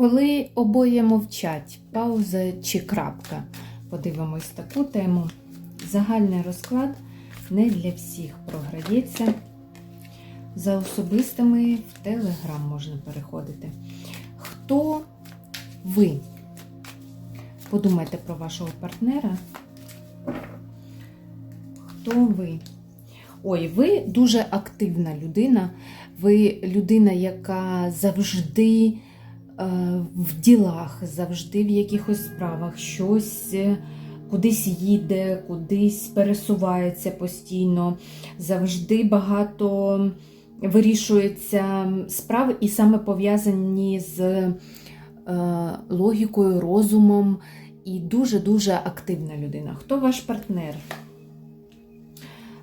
Коли обоє мовчать, пауза чи крапка. Подивимось таку тему. Загальний розклад не для всіх програється. За особистими в Телеграм можна переходити. Хто ви? Подумайте про вашого партнера. Хто ви? Ой, ви дуже активна людина. Ви людина, яка завжди в ділах, завжди в якихось справах, щось е, кудись їде, кудись пересувається постійно, завжди багато вирішується справ і саме пов'язані з е, логікою, розумом і дуже-дуже активна людина. Хто ваш партнер?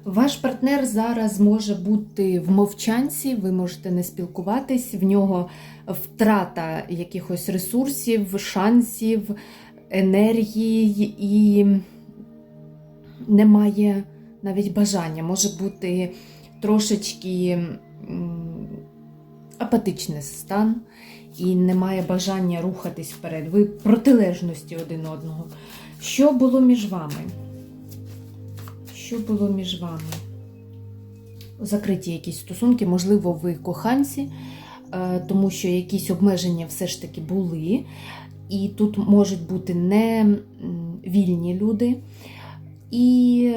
Ваш партнер зараз може бути в мовчанці, ви можете не спілкуватись, в нього втрата якихось ресурсів, шансів, енергії і немає навіть бажання. Може бути трошечки апатичний стан і немає бажання рухатись вперед. Ви протилежності один одного. Що було між вами? Що було між вами? Закриті якісь стосунки, можливо, ви коханці, е, тому що якісь обмеження все ж таки були. І тут можуть бути не вільні люди. І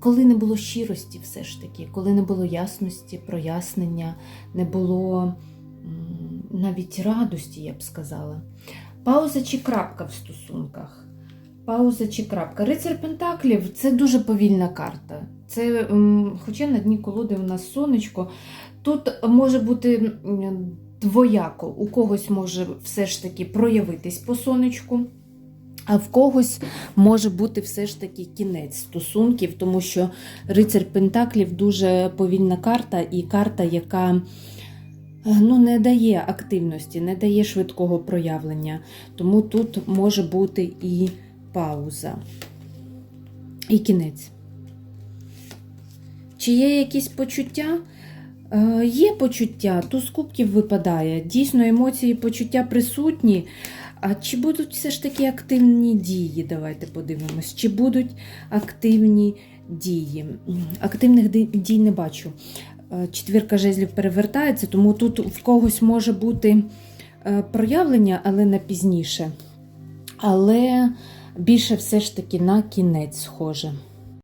коли не було щирості, все ж таки, коли не було ясності, прояснення, не було навіть радості, я б сказала. Пауза чи крапка в стосунках? Пауза чи крапка. Рицар Пентаклів це дуже повільна карта. Це, хоча на дні колоди у нас сонечко, тут може бути двояко. У когось може все ж таки проявитись по сонечку, а в когось може бути все ж таки кінець стосунків, тому що рицар Пентаклів дуже повільна карта і карта, яка ну, не дає активності, не дає швидкого проявлення. Тому тут може бути і пауза. І кінець. Чи є якісь почуття? Е, Є почуття, туз кубків випадає. Дійсно, емоції і почуття присутні. А чи будуть все ж таки активні дії? Давайте подивимось. Чи будуть активні дії? Активних дій не бачу. Е, Четвірка жезлів перевертається, тому тут в когось може бути е, проявлення, але на пізніше. Але більше все ж таки на кінець схоже.